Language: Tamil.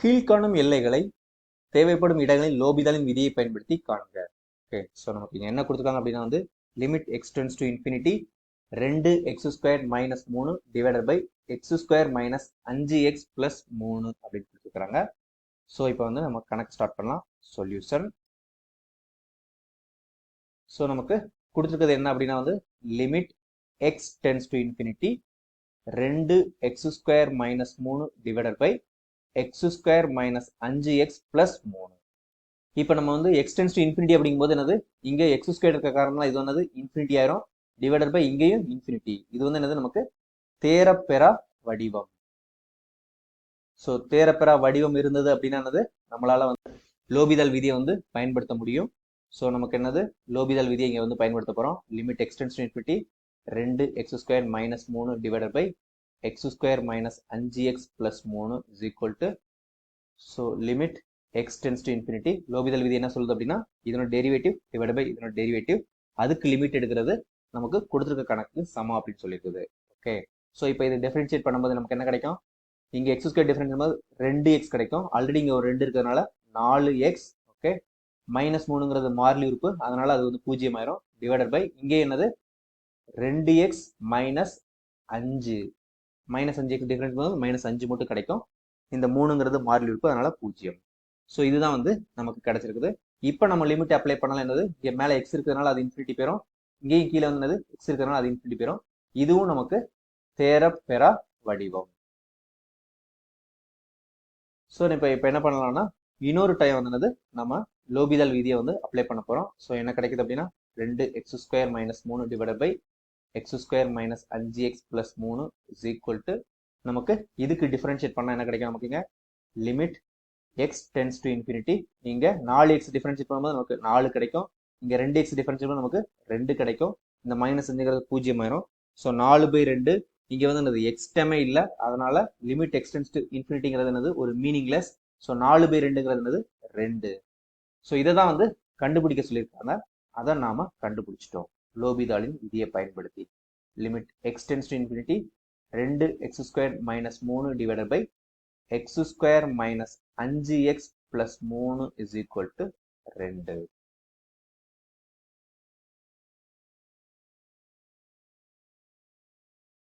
கீழ்காணும் எல்லைகளை தேவைப்படும் இடங்களில் லோபிதலின் விதியை பயன்படுத்தி காணுங்க. ஓகே ஸோ நமக்கு இங்கே என்ன கொடுத்துருக்காங்க அப்படின்னா வந்து limit x tends to infinity ரெண்டு எக்ஸ் ஸ்கொயர் மைனஸ் மூணு divided by x square minus அஞ்சு எக்ஸ் பிளஸ் மூணு அப்படின்னு கொடுத்துருக்குறாங்க ஸோ இப்போ வந்து நம்ம கணக்கு ஸ்டார்ட் பண்ணலாம். சொல்யூஷன் ஸோ நமக்கு கொடுத்துருக்கிறது என்ன அப்படின்னா வந்து limit x tends to infinity ரெண்டு எக்ஸ் ஸ்கொயர் மைனஸ் மூணு divided by x square minus அஞ்சு எக்ஸ் பிளஸ் மூணு. இப்போ நம்ம வந்து எக்ஸ் டென்ஸ் டு இன்ஃபினிட்டி அப்படிங்கும்போது என்னது? இங்கே எக்ஸ் ஸ்கொயர் இருக்க காரணம் இது வந்து இன்ஃபினிட்டி ஆயிரும். டிவைடட் பை இங்கேயும் இன்ஃபினிட்டி இது வந்து என்னது? நமக்கு தேரப்பெறா வடிவம். ஸோ தேரப்பெறா வடிவம் இருந்தது அப்படின்னா என்னது? நம்மளால வந்து லோபிதல் விதியை வந்து பயன்படுத்த முடியும். ஸோ நமக்கு என்னது? லோபிதல் விதியை இங்கே வந்து பயன்படுத்த போகிறோம் limit x tends to infinity ரெண்டு எக்ஸ் ஸ்கொயர் மைனஸ் மூணு divided by x square minus அஞ்சு எக்ஸ் ப்ளஸ் மூணு is equal to so limit x tends to infinity L'Hopital விதி என்ன சொல்லுது அப்படின்னா இதனோட டெரிவேட்டிவ் டிவைட் பை இதனோட டெரிவேட்டிவ் அதுக்கு லிமிட் எடுக்கிறது நமக்கு கொடுத்துருக்க கணக்கு சமம் அப்படின்னு சொல்லியிருக்குது. ஓகே ஸோ இப்போ இதை டிஃபரன்ஷியேட் பண்ணும்போது நமக்கு என்ன கிடைக்கும்? இங்கே எக்ஸ் ஸ்கொயர் டிஃபரன்ஸ் பண்ணும்போது ரெண்டு எக்ஸ் கிடைக்கும். ஆல்ரெடி இங்கே ஒரு ரெண்டு இருக்கிறதுனால நாலு எக்ஸ் ஓகே மைனஸ் மூணுங்கிறது மாறிலி உறுப்பு. அதனால அது வந்து பூஜ்ஜியம் ஆயிரும் டிவைடட் பை இங்கே என்னது? ரெண்டு எக்ஸ் மைனஸ் அஞ்சு மைனஸ் அஞ்சுக்கு எக்ஸ் டிஃபரன்ஸ் போது மைனஸ் அஞ்சு மட்டும் கிடைக்கும். இந்த மூணுங்கிறது மாறிலி உறுப்பு அதனால பூஜ்ஜியம். ஸோ இதுதான் வந்து நமக்கு கிடைச்சிருக்குது. இப்போ நம்ம லிமிட் அப்ளை பண்ணலாம் என்னது? இங்கே மேலே எக்ஸ் இருக்கிறதுனால அது இன்ஃபினிட்டி போயிடும் இங்கேயும் கீழே வந்தது எக்ஸ் இருக்கிறதுனால அது இன்ஃபினிட்டி போயிடும் இதுவும் நமக்கு தேர பெறா வடிவம். ஸோ இப்போ இப்போ என்ன பண்ணலாம்னா இன்னொரு டைம் வந்தது நம்ம லோபிதல் விதியை வந்து அப்ளை பண்ண போகிறோம் ஸோ என்ன கிடைக்குது அப்படின்னா ரெண்டு எக்ஸ் ஸ்கொயர் மைனஸ் மூணு divide by x square minus அஞ்சு எக்ஸ் பிளஸ் மூணு இஸ் ஈக்குவல் டு நமக்கு இதுக்கு டிஃபரன்ஷியேட் பண்ணால் என்ன கிடைக்கும் நமக்குங்க limit x tends to infinity இங்கே நாலு எக்ஸ் டிஃபரன்ஷியேட் பண்ணும்போது நமக்கு நாலு கிடைக்கும். இங்கே ரெண்டு எக்ஸ் டிஃபரன்ஷியேட் பண்ண நமக்கு ரெண்டு கிடைக்கும். இந்த மைனஸ் அஞ்சுங்கிறது பூஜ்ஜியம் ஆயிரும் ஸோ நாலு பை ரெண்டு இங்கே வந்து என்னது? எக்ஸ்டமே இல்லை. அதனால லிமிட் எக்ஸ்டென்ஸ் டு இன்ஃபினிட்டிங்கிறது என்னது? ஒரு மீனிங்லெஸ் ஸோ நாலு பை ரெண்டுங்கிறது என்னது? ரெண்டு. ஸோ இதை தான் வந்து கண்டுபிடிக்க சொல்லியிருக்காங்க. அதை நாம கண்டுபிடிச்சிட்டோம். லோபிதாலின் விதியை பயன்படுத்தி. Limit x tends to infinity ரெண்டு எக்ஸ் ஸ்கொயர் மைனஸ் மூணு divided by x square minus அஞ்சு எக்ஸ் பிளஸ் மூணு இஸ் ஈக்குவல் டு ரெண்டு.